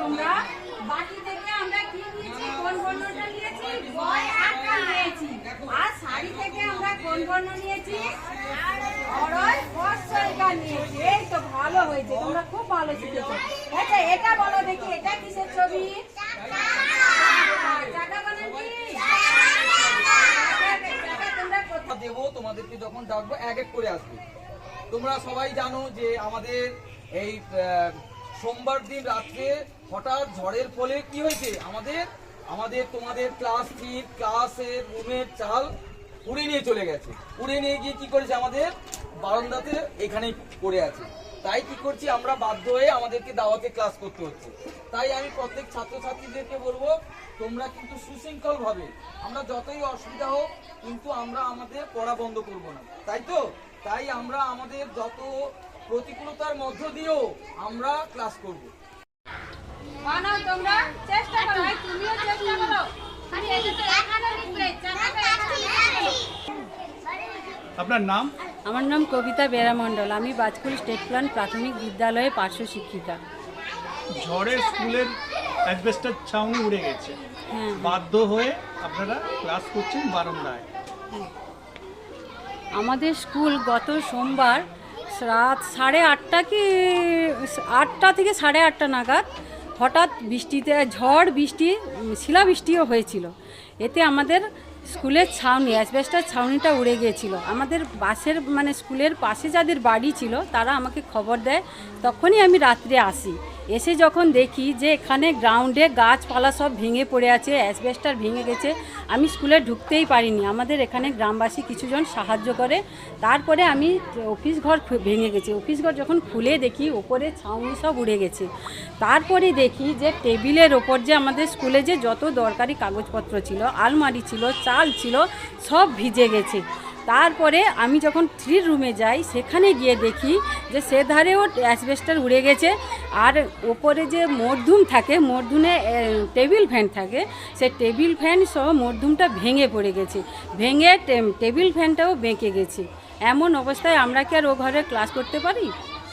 তোমরা বাকি থেকে আমরা কি নিয়েছি? কোন বর্ণটা নিয়েছি? বয় আটটা নিয়েছি। আর শাড়ি থেকে আমরা কোন বর্ণ নিয়েছি? নিয়েছি। এই তো ভালো হয়েছে, তোমরা খুব ভালো শিখেছো। আচ্ছা এটা বলো দেখি, এটা কিসের ছবি? দেব, তোমাদেরকে যখন ডাকবো, এক এক করে আসবে। তোমরা সবাই জানো যে আমাদের এই সোমবার দিন রাত্রে হঠাৎ ঝড়ের ফলে কি হয়েছে? আমাদের আমাদের, তোমাদের ক্লাস থ্রি ক্লাসের রুমের চাল উড়ে নিয়ে চলে গেছে। উড়ে নিয়ে গিয়ে কি করেছে আমাদের? বারান্দাতে এখানেই পড়ে আছে। তাই কি করছি, আমরা বাধ্য হয়ে আমাদেরকে দাওয়াতে ক্লাস করতে হচ্ছে। তাই আমি প্রত্যেক ছাত্রছাত্রীদেরকে বলব, তোমরা কিন্তু সুশৃঙ্খল ভাবে আমরা যতই অসুবিধা হোক, কিন্তু আমরা আমাদের পড়া বন্ধ করব না। তাই তো? তাই আমরা আমাদের যত প্রতিকূলতার মধ্য দিয়েও আমরা ক্লাস করব। তোমরা চেষ্টা করো তুমিও চেষ্টা করো। আপনার নাম? আমার নাম কবিতা বেরা মণ্ডল। আমি বাজকুল স্টেট প্ল্যান প্রাথমিক বিদ্যালয়ে পার্শ্ব শিক্ষিকা। ঝড়ে স্কুলের অ্যাসবেস্টার ছাউনি উড়ে গেছে। হ্যাঁ। বাধ্য হয়ে আপনারা ক্লাস করছেন বারান্দায়। আমাদের স্কুল গত সোমবার রাত সাড়ে আটটা কি, আটটা থেকে সাড়ে আটটা নাগাদ হঠাৎ বৃষ্টিতে, ঝড় বৃষ্টি শিলা শিলাবৃষ্টিও হয়েছিল। এতে আমাদের স্কুলের ছাউনি, অ্যাসবেস্টার ছাউনিটা উড়ে গিয়েছিল। আমাদের বাসের মানে স্কুলের পাশে যাদের বাড়ি ছিল, তারা আমাকে খবর দেয়, তখনই আমি রাত্রে আসি। এসে যখন দেখি যে এখানে গ্রাউন্ডে গাছপালা সব ভেঙে পড়ে আছে অ্যাসবেস্টার ভেঙে গেছে, আমি স্কুলে ঢুকতেই পারিনি। আমাদের এখানে গ্রামবাসী কিছুজন সাহায্য করে। তারপরে আমি অফিস ঘর ভেঙে গেছে। অফিস ঘর যখন খুলে দেখি, ওপরে ছাউনি সব উড়ে গেছে। তারপরে দেখি যে টেবিলের ওপর যে আমাদের স্কুলে যে যত দরকারি কাগজপত্র ছিল, আলমারি ছিল, চাল ছিল, সব ভিজে গেছে। তারপরে আমি যখন থ্রি রুমে যাই সেখানে গিয়ে দেখি যে সে ধারেও অ্যাসবেস্টার উড়ে গেছে। আর ওপরে যে মরধুম থাকে মরধুমে টেবিল ফ্যান থাকে সে টেবিল ফ্যান সহ মরধুমটা ভেঙে পড়ে গেছে। ভেঙে টেবিল ফ্যানটাও বেঁকে গেছে। এমন অবস্থায় আমরা কি আর ও ঘরে ক্লাস করতে পারি?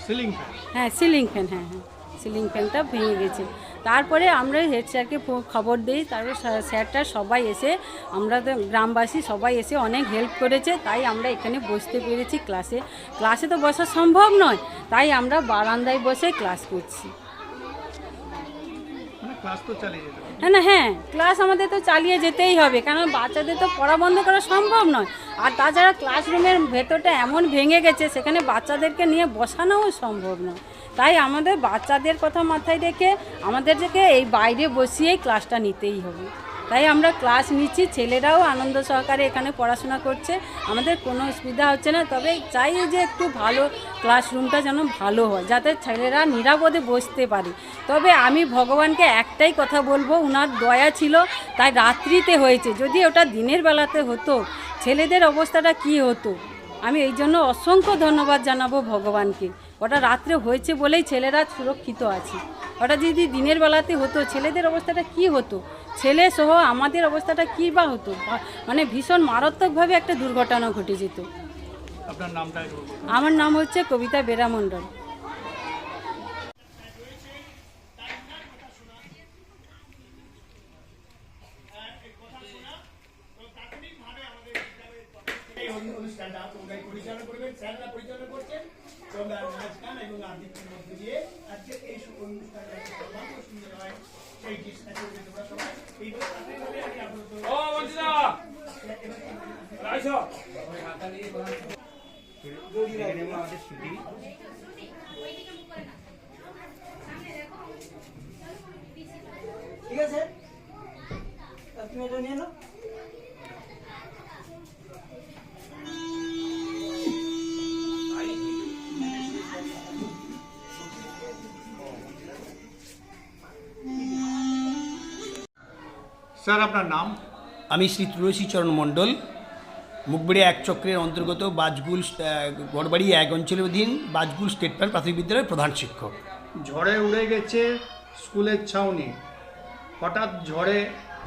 Ceiling fan. হ্যাঁ সিলিং ফ্যান হ্যাঁ হ্যাঁ সিলিং ফ্যানটা ভেঙে গেছে। তারপরে আমরা হেড স্যারকে খবর দিই, তারপরে স্যার- স্যারটা সবাই এসে, আমরা তো গ্রামবাসী সবাই এসে অনেক হেল্প করেছে, তাই আমরা এখানে বসতে পেরেছি ক্লাসে ক্লাসে তো বসা সম্ভব নয়, তাই আমরা বারান্দায় বসে ক্লাস করছি। মানে ক্লাস তো চালিয়ে যেতে হ্যাঁ না হ্যাঁ ক্লাস আমাদের তো চালিয়ে যেতেই হবে কারণ বাচ্চাদের তো পড়া বন্ধ করা সম্ভব নয়। আর তাছাড়া ক্লাসরুমের ভেতরটা এমন ভেঙে গেছে, সেখানে বাচ্চাদেরকে নিয়ে বসানোও সম্ভব নয়। তাই আমাদের বাচ্চাদের কথা মাথায় রেখে আমাদেরকে এই বাইরে বসিয়েই ক্লাসটা নিতেই হবে। তাই আমরা ক্লাস নিচ্ছি। ছেলেরাও আনন্দ সহকারে এখানে পড়াশোনা করছে। আমাদের কোনো অসুবিধা হচ্ছে না। তবে চাই যে একটু ভালো ক্লাসরুমটা যেন ভালো হয়, যাতে ছেলেরা নিরাপদে বসতে পারে। তবে আমি ভগবানকে একটাই কথা বলব, উনার দয়া ছিল, তাই রাত্রিতে হয়েছে। যদি ওটা দিনের বেলাতে হতো, ছেলেদের অবস্থাটা কি হতো? আমি এই জন্য অসংখ্য ধন্যবাদ জানাব ভগবানকে। ওটা রাত্রে হয়েছে বলেই ছেলেরা সুরক্ষিত আছে। ওটা যদি দিনের বেলাতে হতো ছেলেদের অবস্থাটা কি হতো? ছেলে সহ আমাদের অবস্থাটা কী বা হতো? মানে ভীষণ মারাত্মকভাবে একটা দুর্ঘটনা ঘটে যেত। আমার নাম হচ্ছে কবিতা বেরা মণ্ডল এই অনুষ্ঠানটা তোমরাই পরিচালনা করবেন স্যাররা পরিচালনা করছেন তোমরা নাচ গান এবং আবৃত্তির মধ্যে দিয়ে আজকে এই সু- অনুষ্ঠানটা যাতে সর্বাঙ্গ সুন্দর হয় সেই চেষ্টা করবে তোমরা সবাই এইভাবে প্রাথমিকভাবে আমি আপাতত স্যার আপনার নাম? আমি শ্রী তুলসীচরণ মণ্ডল। মুখবেড়িয়া এক চক্রের অন্তর্গত বাজগুল গড়বাড়ি এক অঞ্চলের অধীন বাজগুল স্টেট প্ল্যান প্রাথমিক বিদ্যালয়ের প্রধান শিক্ষক। ঝড়ে উড়ে গেছে স্কুলের ছাউনি। হঠাৎ ঝড়ে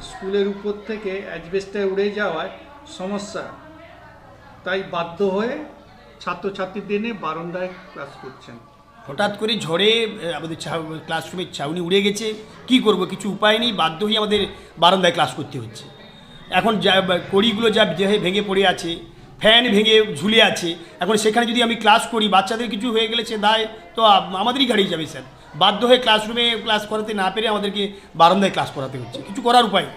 স্কুলের উপর থেকে অ্যাসবেস্টার উড়ে যাওয়ায় সমস্যা। তাই বাধ্য হয়ে ছাত্রছাত্রীদের নিয়ে বারান্দায় ক্লাস করছেন। হঠাৎ করে ঝড়ে আমাদের ক্লাসরুমের ছাউনি উড়ে গেছে। কি করব কিছু উপায় নেই বাধ্য হয়ে আমাদের বারান্দায় ক্লাস করতে হচ্ছে। এখন যা কড়িগুলো যা দেহে ভেঙে পড়ে আছে ফ্যান ভেঙে ঝুলে আছে এখন সেখানে যদি আমি ক্লাস করি বাচ্চাদের কিছু হয়ে গেলে সে দায় তো আমাদেরই গাড়ি যাবে স্যার বাধ্য হয়ে ক্লাসরুমে ক্লাস করাতে না পেরে আমাদেরকে বারান্দায় ক্লাস করাতে হচ্ছে। কিছু করার উপায়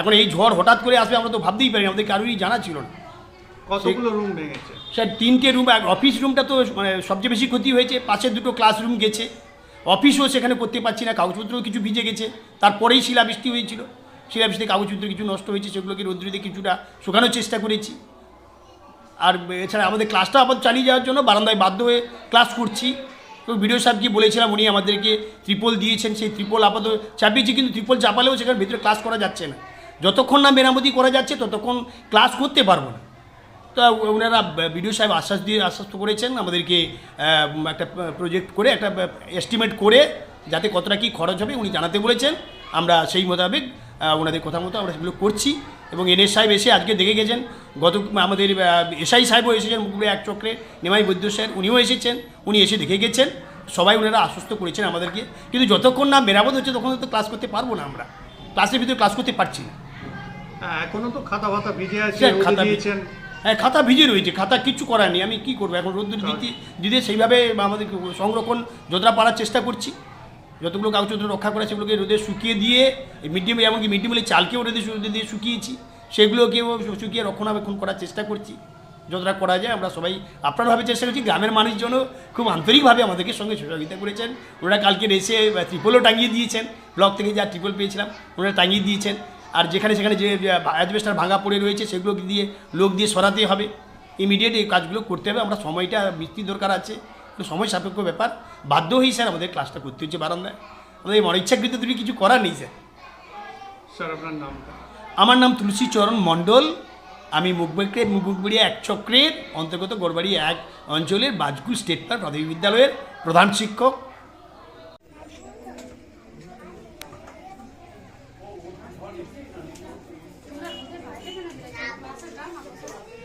এখন এই ঝড় হঠাৎ করে আসবে আমরা তো ভাবতেই পারি আমাদের কারোরই জানা ছিল না। কতগুলো রুম ভেঙেছে? স্যার তিনটে রুম অফিস রুমটা তো মানে সবচেয়ে বেশি ক্ষতি হয়েছে পাশের দুটো ক্লাসরুম গেছে। অফিসও সেখানে করতে পারছি না কাগজপত্রও কিছু ভিজে গেছে তারপরেই শিলাবৃষ্টি হয়েছিল। শিলাবৃষ্টিতে কাগজপত্র কিছু নষ্ট হয়েছে, সেগুলোকে রৌদ্রিতে কিছুটা শুকানোর চেষ্টা করেছি। আর এছাড়া আমাদের ক্লাসটা আবার চালিয়ে যাওয়ার জন্য বারান্দায় বাধ্য হয়ে ক্লাস করছি। তো ভিডিও সাহেবকে বলেছিলাম, উনি আমাদেরকে ত্রিপল দিয়েছেন, সেই ত্রিপল আপাতত চাপিয়েছি, কিন্তু ত্রিপল চাপালেও সেখানে ভিতরে ক্লাস করা যাচ্ছে না। যতক্ষণ না মেরামতি করা যাচ্ছে, ততক্ষণ ক্লাস করতে পারব না। তো ওনারা বিডিও সাহেব আশ্বাস দিয়ে আশ্বস্ত করেছেন, আমাদেরকে একটা প্রজেক্ট করে, একটা এস্টিমেট করে যাতে কতটা কী খরচ হবে উনি জানাতে বলেছেন। আমরা সেই মোতাবেক ওনাদের কথা মতো আমরা সেগুলো করছি। এবং এনএস সাহেব এসে আজকে দেখে গেছেন। গত আমাদের এসআই সাহেবও এসেছেন মুখপুরে এক চক্রে। নেমাই বৈদ্য স্যার উনিও এসেছেন উনি এসে দেখে গেছেন। সবাই ওনারা আশ্বস্ত করেছেন আমাদেরকে। কিন্তু যতক্ষণ না মেরামত হচ্ছে তখন তো ক্লাস করতে পারব না আমরা। ক্লাসের ভিতরে ক্লাস করতে পারছি না। হ্যাঁ, এখনও তো খাতা ফাতা ভিজে আছে খাতা দিয়েছেন। হ্যাঁ খাতা ভিজে রয়েছে খাতা কিচ্ছু করার নেই। আমি কি করব? এখন রোদ্দুর দিতে দিতে সেইভাবে আমাদের সংরক্ষণ যতটা পারার চেষ্টা করছি। যতগুলো কাগজপত্র রক্ষা করে সেগুলোকে রোদে শুকিয়ে দিয়ে মিড ডে মিল এমনকি মিড ডে মিলের চালকেও রোদে রোদে দিয়ে শুকিয়েছি, সেগুলোকেও শুকিয়ে রক্ষণাবেক্ষণ করার চেষ্টা করছি। যতটা করা যায় আমরা সবাই আপনারভাবে চেষ্টা করছি। গ্রামের মানুষজন খুব আন্তরিকভাবে আমাদেরকে সঙ্গে সহযোগিতা করেছেন। ওনারা কালকে এসে ত্রিপলও টাঙিয়ে দিয়েছেন। ব্লক থেকে যা ত্রিপল পেয়েছিলাম, ওনারা টাঙিয়ে দিয়েছেন। আর যেখানে সেখানে যে অ্যাজবেস্টার ভাঙা পড়ে রয়েছে সেগুলো দিয়ে, লোক দিয়ে সরাতে হবে। ইমিডিয়েট এই কাজগুলো করতে হবে। আমরা সময়টা মিস্ত্রি দরকার আছে। একটু সময় সাপেক্ষ ব্যাপার। বাধ্য হয়েই স্যার আমাদের ক্লাসটা করতে হচ্ছে বারান্দায়। আমাদের মনে ইচ্ছাকৃত তুমি কিছু করার নেই স্যার। স্যার আপনার নামটা আমার নাম তুলসী চরণ মণ্ডল। আমি মুখবেড়ে মুখবেড়িয়া এক চক্রের অন্তর্গত গড়বাড়ি এক অঞ্চলের বাজগু স্টেট পার্ক প্রাথমিক বিদ্যালয়ের প্রধান শিক্ষক। স্যার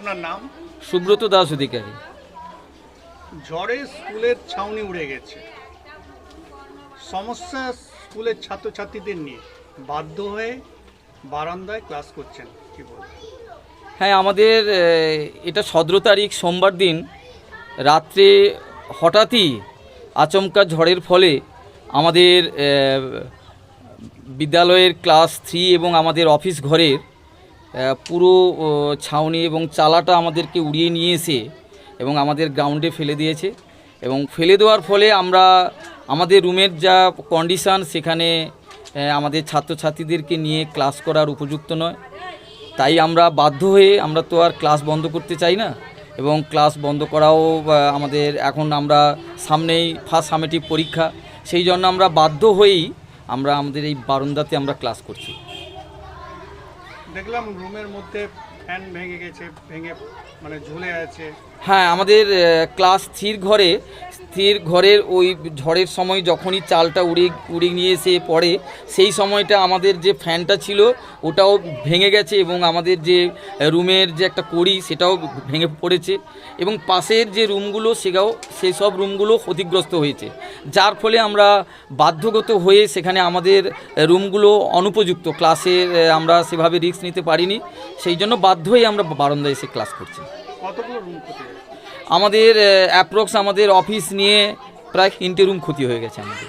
আপনার নাম? সুব্রত দাস অধিকারী। ঝড়ে স্কুলের ছাউনি উড়ে গেছে। সমস্যা স্কুলের ছাত্রছাত্রীদের নিয়ে বাধ্য হয়ে বারান্দায় ক্লাস করছেন কি বলবেন? হ্যাঁ আমাদের এটা সতেরো তারিখ সোমবার দিন। রাত্রে হঠাৎই আচমকা ঝড়ের ফলে আমাদের বিদ্যালয়ের ক্লাস থ্রি এবং আমাদের অফিস ঘরের পুরো ছাউনি এবং চালাটা আমাদেরকে উড়িয়ে নিয়ে এসে এবং আমাদের গ্রাউন্ডে ফেলে দিয়েছে এবং ফেলে দেওয়ার ফলে আমরা আমাদের রুমের যা কন্ডিশান সেখানে আমাদের ছাত্রছাত্রীদেরকে নিয়ে ক্লাস করার উপযুক্ত নয়। তাই আমরা বাধ্য হয়ে আমরা তো আর ক্লাস বন্ধ করতে চাই না এবং ক্লাস বন্ধ করাও আমাদের এখন আমরা সামনেই ফার্স্ট সামেটিভ পরীক্ষা। সেই জন্য আমরা বাধ্য হয়েই আমরা আমাদের এই বারান্দাতে আমরা ক্লাস করছি। দেখলাম রুমের মধ্যে ফ্যান ভেঙে গেছে, ভেঙে মানে ঝুলে আছে। হ্যাঁ আমাদের ক্লাস থ্রির ঘরে স্থির ঘরের ওই ঝড়ের সময় যখনই চালটা উড়ে উড়ে নিয়ে এসে পড়ে, সেই সময়টা আমাদের যে ফ্যানটা ছিল, ওটাও ভেঙে গেছে এবং আমাদের যে রুমের যে একটা কড়ি, সেটাও ভেঙে পড়েছে এবং পাশের যে রুমগুলো সেটাও সেই সব রুমগুলো ক্ষতিগ্রস্ত হয়েছে। যার ফলে আমরা বাধ্যগত হয়ে সেখানে আমাদের রুমগুলো অনুপযুক্ত, ক্লাসে আমরা সেভাবে রিস্ক নিতে পারিনি। সেই জন্য বাধ্য হয়ে আমরা বারান্দায় এসে ক্লাস করছি। কতগুলো রুম আমাদের অ্যাপ্রক্স আমাদের অফিস নিয়ে প্রায় তিনটে রুম ক্ষতি হয়ে গেছে আমাদের।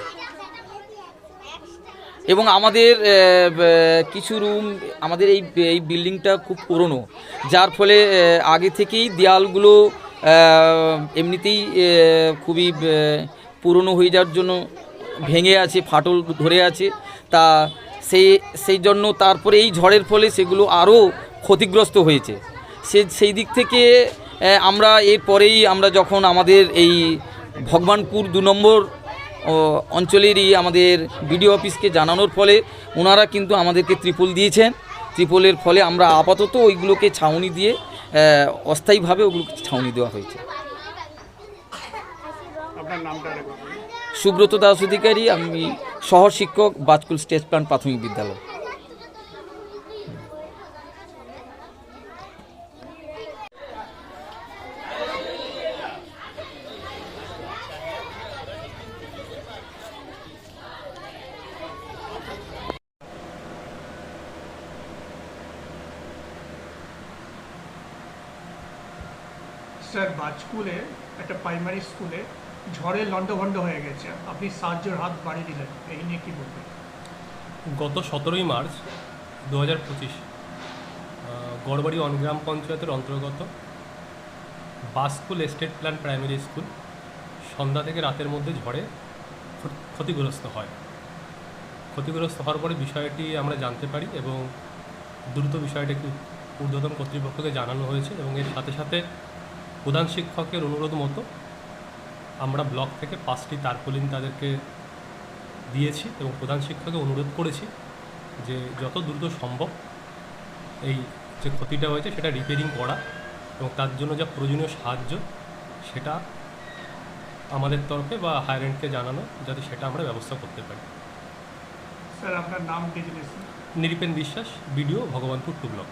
এবং আমাদের কিছু রুম আমাদের এই এই বিল্ডিংটা খুব পুরনো। যার ফলে আগে থেকেই দেয়ালগুলো এমনিতেই খুবই পুরনো হয়ে যাওয়ার জন্য ভেঙে আছে, ফাটল ধরে আছে। তা সেই সেই জন্য তারপরে এই ঝড়ের ফলে সেগুলো আরও ক্ষতিগ্রস্ত হয়েছে। সে, সেই দিক থেকে আমরা এরপরেই আমরা যখন আমাদের এই ভগবানপুর দু নম্বর অঞ্চলেরই আমাদের বিডিও অফিসকে জানানোর ফলে ওনারা কিন্তু আমাদেরকে ত্রিপল দিয়েছেন। ত্রিপলের ফলে আমরা আপাতত ওইগুলোকে ছাউনি দিয়ে অস্থায়ীভাবে ওগুলোকে ছাউনি দেওয়া হয়েছে। সুব্রত দাস অধিকারী আমি সহ শিক্ষক বাজকুল স্টেজ প্ল্যান প্রাথমিক বিদ্যালয়। স্যার বাজকুলে একটা প্রাইমারি স্কুলে ঝড়ে লণ্ডভণ্ড হয়ে গেছে। আপনি সাহায্যের হাত বাড়িয়ে দিলেন। এই নিয়ে কি বলবেন? গত সতেরোই মার্চ দু হাজার পঁচিশ গড়বাড়ি অনগ্রাম পঞ্চায়েতের অন্তর্গত Baskul estate plan primary school সন্ধ্যা থেকে রাতের মধ্যে ঝড়ে ক্ষত- ক্ষতিগ্রস্ত হয়। ক্ষতিগ্রস্ত হওয়ার পরে বিষয়টি আমরা জানতে পারি এবং দ্রুত বিষয়টাকে ঊর্ধ্বতন কর্তৃপক্ষকে জানানো হয়েছে এবং এর সাথে সাথে প্রধান শিক্ষকের অনুরোধ মতো আমরা ব্লক থেকে পাঁচটি তারপলিন তাদেরকে দিয়েছি এবং প্রধান শিক্ষককে অনুরোধ করেছি যে যত দ্রুত সম্ভব এই যে ক্ষতিটা হয়েছে সেটা রিপেয়ারিং করা এবং তার জন্য যা প্রয়োজনীয় সাহায্য সেটা আমাদের তরফে বা হায়ারেন্টকে জানানো যাতে সেটা আমরা ব্যবস্থা করতে পারি। স্যার আপনার নাম নিরীপেন বিশ্বাস বিডিও ভগবানপুর টু ব্লক।